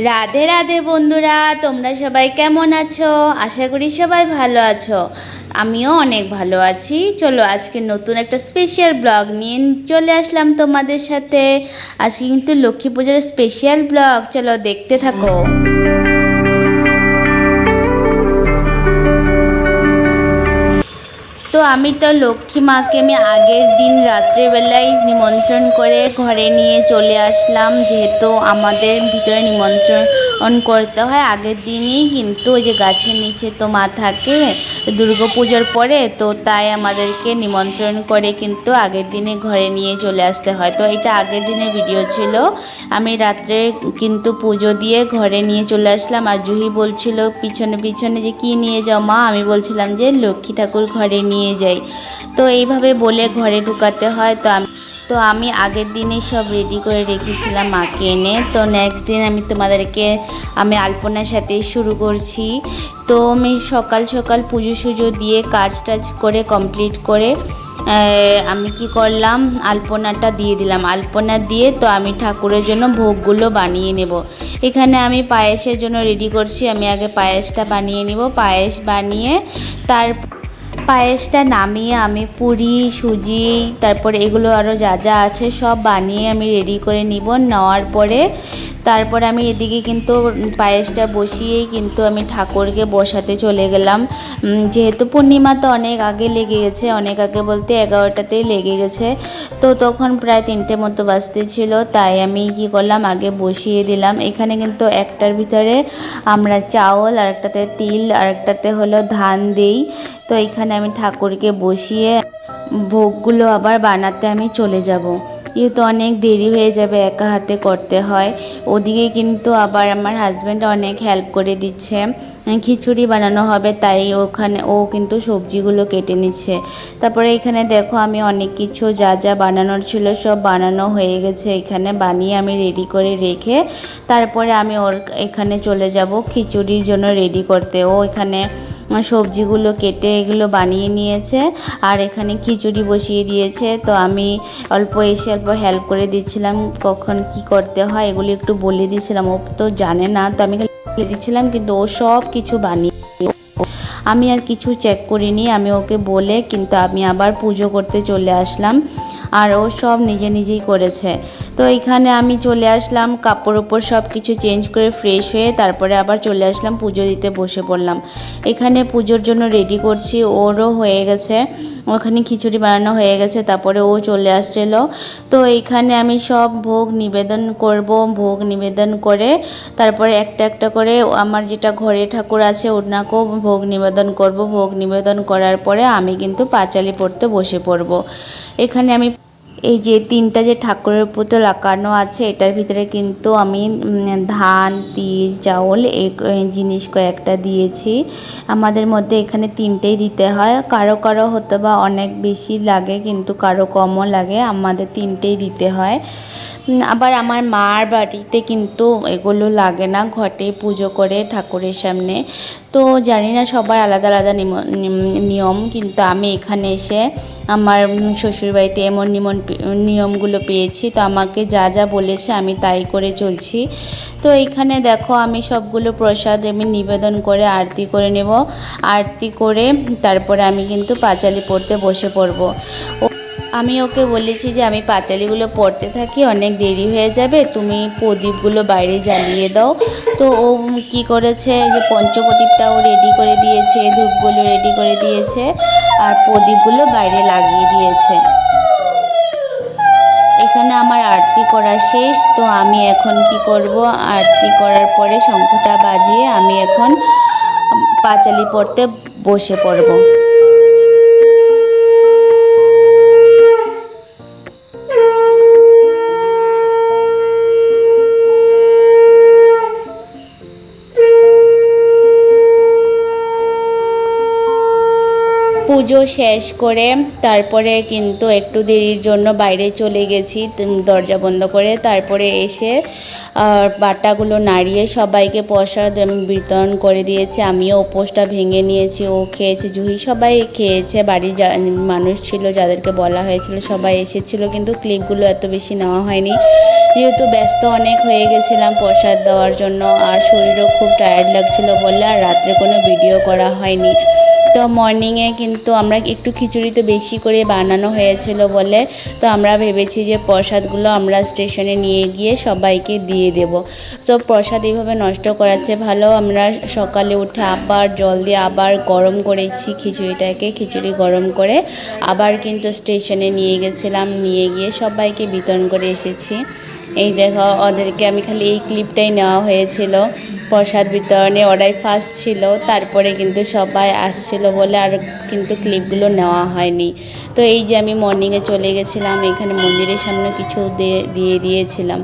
রাধে রাধে বন্ধুরা, তোমরা সবাই কেমন আছো? আশা করি সবাই ভালো আছো। আমিও অনেক ভালো আছি। চলো আজকে নতুন একটা স্পেশাল ব্লগ নিয়ে চলে আসলাম তোমাদের সাথে। আজকে কিন্তু লক্ষ্মী পুজোর স্পেশাল ব্লগ চলো দেখতে থাকো। তো আমি তো লক্ষ্মী মাকে আমি আগের দিন রাত্রেবেলায় নিমন্ত্রণ করে ঘরে নিয়ে চলে আসলাম, যেহেতু আমাদের ভিতরে নিমন্ত্রণ করতে হয়। আগের দিনই কিন্তু ওই যে গাছের নিচে তো মা থাকে, দুর্গা পুজোর পরে, তো তাই আমাদেরকে নিমন্ত্রণ করে কিন্তু আগের দিনে ঘরে নিয়ে চলে আসতে হয়। তো এটা আগের দিনের ভিডিও ছিল। আমি রাত্রে কিন্তু পুজো দিয়ে ঘরে নিয়ে চলে আসলাম। আর জুহি বলছিল, পিছনে পিছনে যে কি নিয়ে যাও মা? আমি বলছিলাম যে, লক্ষ্মী ঠাকুর ঘরে নিয়ে যাই। তো এইভাবে বলে ঘরে ঢুকাতে হয়। তো আমি তো আমি আগের দিনেই সব রেডি করে রেখেছিলাম মাকে এনে। তো নেক্সট দিন আমি তোমাদেরকে, আমি আলপনার সাথে শুরু করছি। তো আমি সকাল সকাল পুজো সুজো দিয়ে কাজ টাজ করে কমপ্লিট করে আমি কি করলাম? আলপনাটা দিয়ে দিলাম। আলপনা দিয়ে তো আমি ঠাকুরের জন্য ভোগগুলো বানিয়ে নেব। এখানে আমি পায়েসের জন্য রেডি করছি। আমি আগে পায়েসটা বানিয়ে নিব। পায়েস বানিয়ে তার পায়েসটা নামিয়ে আমি পুরি, সুজি, তারপরে এগুলো আরও যা যা আছে সব বানিয়ে আমি রেডি করে নিব। নেওয়ার পরে তারপরে আমি এদিকে কিন্তু পায়েসটা বসিয়েই কিন্তু আমি ঠাকুরকে বসাতে চলে গেলাম। যেহেতু পূর্ণিমা তো অনেক আগে লেগে গেছে, অনেক আগে বলতে এগারোটাতেই লেগে গেছে। তো তখন প্রায় তিনটে মতো বাজতে ছিল, তাই আমি কি করলাম, আগে বসিয়ে দিলাম। এখানে কিন্তু একটার ভিতরে আমরা চাউল, আর একটাতে তিল, আর একটাতে হলো ধান দেই। তো এখানে আমি ঠাকুরকে বসিয়ে ভোগগুলো আবার বানাতে আমি চলে যাব। যেহেতু অনেক দেরি হয়ে যাবে, একা হাতে করতে হয়। ওদিকে কিন্তু আবার আমার হাজব্যান্ড অনেক হেল্প করে দিচ্ছে। খিচুড়ি বানানো হবে, তাই ওখানে ও কিন্তু সবজিগুলো কেটে নিচ্ছে। তারপরে এখানে দেখো আমি অনেক কিছু যা যা বানানোর ছিল সব বানানো হয়ে গেছে। এখানে বানিয়ে আমি রেডি করে রেখে তারপরে আমি ওর এখানে চলে যাব খিচুড়ির জন্য রেডি করতে। ও এখানে সবজিগুলো কেটে এগুলো বানিয়ে নিয়েছে আর এখানে খিচুড়ি বসিয়ে দিয়েছে। তো আমি অল্প এসে অল্প হেল্প করে দিচ্ছিলাম কখন কি করতে হয়, এগুলো একটু বলে দিয়েছিলাম। ও তো জানে না, তো আমি দিচ্ছিলাম, কিন্তু ও সব কিছু বানিয়ে আমি আর কিছু চেক করিনি, আমি ওকে বলে কিন্তু আমি আবার পুজো করতে চলে আসলাম, আর ও সব নিজে নিজেই করেছে। তো এখানে আমি চলে আসলাম, কাপড় ওপর সব কিছু চেঞ্জ করে ফ্রেশ হয়ে তারপরে আবার চলে আসলাম, পুজো দিতে বসে পড়লাম। এখানে পুজোর জন্য রেডি করছি, ওরও হয়ে গেছে। ওখানে খিচুড়ি বানানো হয়ে গেছে, তারপরে ও চলে আসছিল। তো এইখানে আমি সব ভোগ নিবেদন করব, ভোগ নিবেদন করে তারপরে একটা একটা করে আমার যেটা ঘরে ঠাকুর আছে ওনাকেও ভোগ নিবেদন করব। ভোগ নিবেদন করার পরে আমি কিন্তু পাঁচালি পড়তে বসে পড়ব। এখানে আমি এই যে তিনটা যে ঠাকুরের পুতুল আঁকানো আছে, এটার ভিতরে কিন্তু আমি ধান, তিল, চাউল, এই জিনিস কয়েকটা দিয়েছি। আমাদের মধ্যে এখানে তিনটেই দিতে হয়। কারও কারও হতো বা অনেক বেশি লাগে, কিন্তু কারও কমও লাগে। আমাদের তিনটেই দিতে হয়। আবার আমার মার বাড়িতে কিন্তু এগুলো লাগে না, ঘটে পুজো করে ঠাকুরের সামনে। তো জানি না সবার আলাদা আলাদা নিয়ম, কিন্তু আমি এখানে এসে আমার শ্বশুরবাড়িতে এমন নিমন নিয়মগুলো পেয়েছি। তো আমাকে যা যা বলেছে আমি তাই করে চলছি। তো এইখানে দেখো আমি সবগুলো প্রসাদ আমি নিবেদন করে আরতি করে নেব। আরতি করে তারপরে আমি কিন্তু পাঁচালি পড়তে বসে পড়ব। আমি ওকে বলেছি যে আমি পাঁচালিগুলো পড়তে থাকি, অনেক দেরি হয়ে যাবে, তুমি প্রদীপগুলো বাইরে জ্বালিয়ে দাও। তো ও কি করেছে যে পঞ্চপ্রদীপটাও রেডি করে দিয়েছে, ধূপগুলো রেডি করে দিয়েছে, আর প্রদীপগুলো বাইরে লাগিয়ে দিয়েছে। এখানে আমার আরতি করা শেষ, তো আমি এখন কি করব? আরতি করার পরে শঙ্খটা বাজিয়ে আমি এখন পাঁচালি পড়তে বসে পড়ব। পুজো শেষ করে তারপরে কিন্তু একটু দেরির জন্য বাইরে চলে গেছি দরজা বন্ধ করে। তারপরে এসে বাটাগুলো নাড়িয়ে সবাইকে প্রসাদ বিতরণ করে দিয়েছি। আমিও উপোসটা ভেঙে নিয়েছি, ও খেয়েছে, জুহি সবাই খেয়েছে, বাড়ির মানুষ ছিল যাদেরকে বলা হয়েছিল, সবাই এসেছিল, কিন্তু ক্লিপগুলো এত বেশি নেওয়া হয়নি। যেহেতু ব্যস্ত অনেক হয়ে গেছিলাম প্রসাদ দেওয়ার জন্য, আর শরীরও খুব টায়ার্ড লাগছিল বলে, আর রাত্রে কোনো ভিডিও করা হয়নি। তো মর্নিংয়ে কিন্তু আমরা একটু খিচুড়ি তো বেশি করে বানানো হয়েছিল বলে তো আমরা ভেবেছি যে প্রসাদগুলো আমরা স্টেশনে নিয়ে গিয়ে সবাইকে দিয়ে দেব। তো প্রসাদ এইভাবে নষ্ট করাচ্ছে। ভালো আমরা সকালে উঠে আবার জল দিয়ে আবার গরম করেছি খিচুড়িটাকে, খিচুড়ি গরম করে আবার কিন্তু স্টেশনে নিয়ে গেছিলাম। নিয়ে গিয়ে সবাইকে বিতরণ করে এসেছি। এই দেখো, ওদেরকে আমি খালি এই ক্লিপটাই নেওয়া হয়েছিল। প্রসাদ বিতরণে ওরাই ফার্স্ট ছিল, তারপরে কিন্তু সবাই আসছিল বলে আর কিন্তু ক্লিপগুলো নেওয়া হয়নি। তো এই যে আমি মর্নিংয়ে চলে গেছিলাম, এখানে মন্দিরের সামনে কিছু দিয়ে দিয়ে দিয়েছিলাম।